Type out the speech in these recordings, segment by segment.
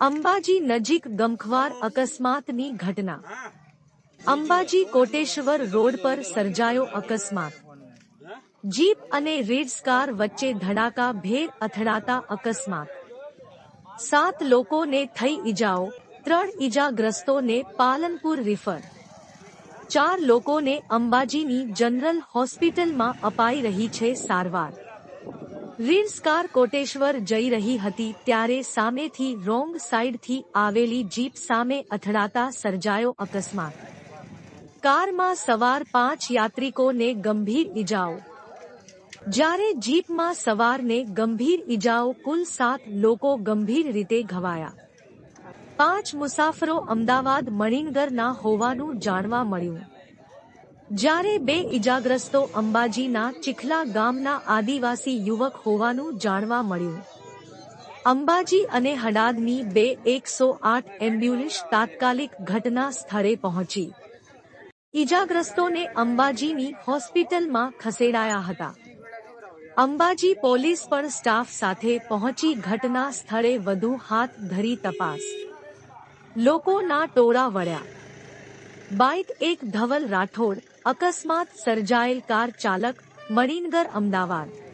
અંબાજી નજીક ગમખવાર અકસ્માતની ઘટના. અંબાજી કોટેશ્વર રોડ પર સર્જાયો અકસ્માત. જીપ અને રેડ્સ કાર વચ્ચે ધડાકા ભેર અથડાતા અકસ્માત. સાત લોકોને થઈ ઈજાઓ ત્રણ ઈજાગ્રસ્તોને પાલનપુર રિફર. ચાર લોકોને અંબાજીની જનરલ હોસ્પિટલમાં અપાઈ રહી છે સારવાર. રીડ્સ કાર કોટેશ્વર જઈ રહી હતી ત્યારે સામેથી રોંગ સાઈડથી આવેલી જીપ સામે અથડાતા સર્જાયો અકસ્માત. કારમાં સવાર પાંચ યાત્રિકોને ગંભીર ઈજાઓ. જ્યારે જીપમાં સવારને ગંભીર ઈજાઓ કુલ સાત લોકો ગંભીર રીતે ઘવાયા. પાંચ મુસાફરો અમદાવાદ, મણિનગરના હોવાનું જાણવા મળ્યું. જ્યારે બે ઇજાગ્રસ્તો અંબાજીના ચીખલા ગામના આદિવાસી યુવક હોવાનું જાણવા મળ્યું. અંબાજી અને હડાદની બે એકસો આઠ એમ્બ્યુલન્સ તાત્કાલિક ઘટના સ્થળે પહોંચી. ઈજાગ્રસ્તોને અંબાજીની હોસ્પિટલમાં ખસેડાયા હતા. અંબાજી પોલીસ પણ સ્ટાફ સાથે પહોંચી ઘટના સ્થળે વધુ હાથ ધરી તપાસ. લોકોના ટોળા વળ્યા. બાઇક એક ધવલ રાઠોડ અકસ્માત સર્જાયેલ કાર ચાલક મણિનગર અમદાવાદ.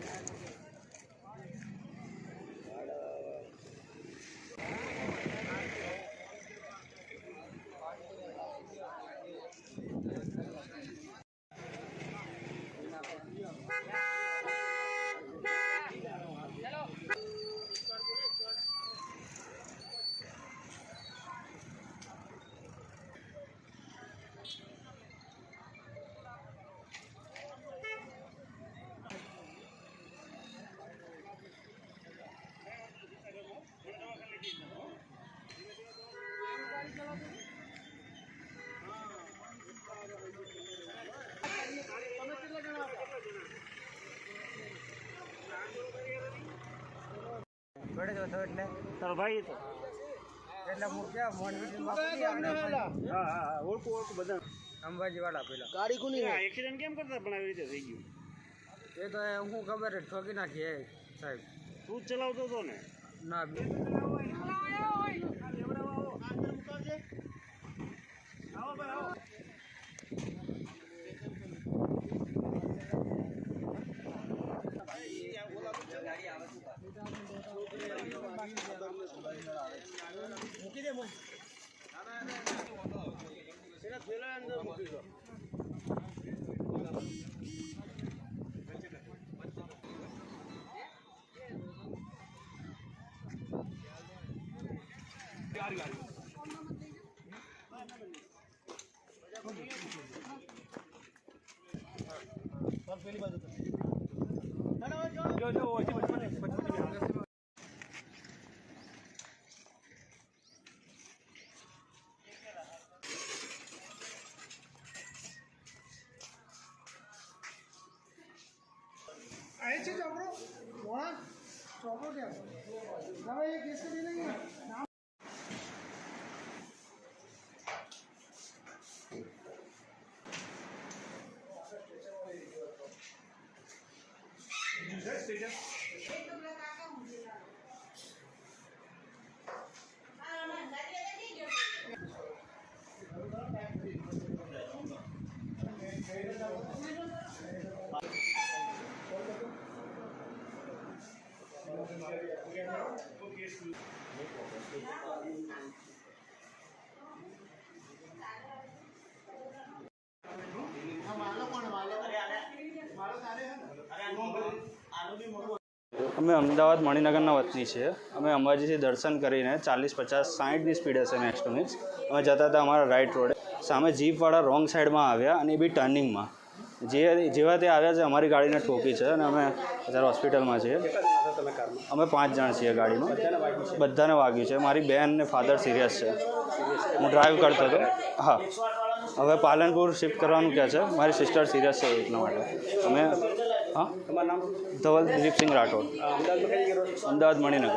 ઘડે હતો એટલે તારો ભાઈ તો એટલે હું ક્યાં મોનવીમાં હા હા હા ઓળખું ઓળખું બધા. અંબાજી વાળા પેલા. ગાડી કોની એક્સિડન્ટ કેમ કરતા પણ આવી રીતે થઈ ગયું? એ તો એ હું ખબર ઠોકી નાખી સાહેબ. તું જ ચલાવતો હતો ને? ના गाड़ी गाड़ी पहली बात जो जो वैसे बचपन है बचपन आहे છે ચોપડો. મોણા ચોપડો ક્યાં ના એ કેસ કરી લઈએ નામ અમે અમદાવાદ મણિનગરના વતની છીએ. અમે અંબાજીથી દર્શન કરીને ચાલીસ, પચાસ સાઠની સ્પીડ હશે નેક્સ્ટ ટુ અમે જતા હતા અમારા રાઈટ રોડે સામે જીપવાળા રોંગ સાઈડમાં આવ્યા અને એ બી ટર્નિંગમાં જે, જેવા તે આવ્યા છે, અમારી ગાડીને ઠોકી છે અને અમે અત્યારે હોસ્પિટલમાં છીએ. અમે પાંચ જણ છીએ ગાડીમાં. બધાને વાગ્યું છે. મારી બેન ને ફાધર સિરિયસ છે. હું ડ્રાઈવ કરતો હતો. હા. હવે પાલનપુર શિફ્ટ કરવાનું કહે છે. મારી સિસ્ટર સિરિયસ છે એટલા માટે. અમે હા? ધવલ દિલીપસિંહ રાઠોડ. અમદાવાદ મણિનગર.